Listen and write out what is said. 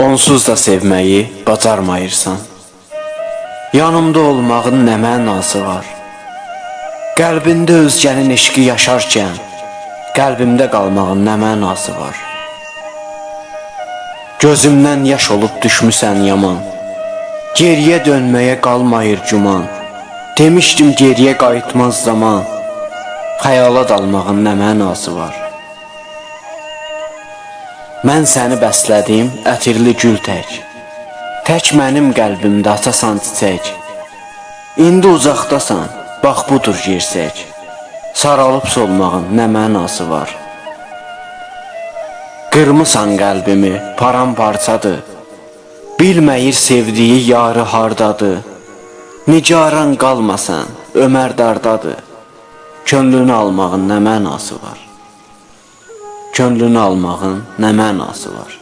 Onsuz da sevməyi bacarmayırsan. Yanımda olmağın nə mənası var? Qəlbində özgənin eşqi yaşarkən, qəlbimdə qalmağın nə mənası var? Gözümdən yaş olub düşmüsən yaman. Geriyə dönməyə qalmayır güman. Demişdim geriyə qayıtmaz zaman. Xəyala dalmağın nə mənası var? Mən səni bəslədim, ətirli gül tək. Tək mənim qəlbimdə atasan çiçək. İndi uzaqdasan, bax budur yersək. Saralıb solmağın nə mənası var? Qırmısan qəlbimi, paramparçadır. Bilməyir sevdiyi yarı hardadır. Nigaran qalmasan, Ömər dardadır. Könlünü almağın nə mənası var? Könlünü almağın nə mənası var?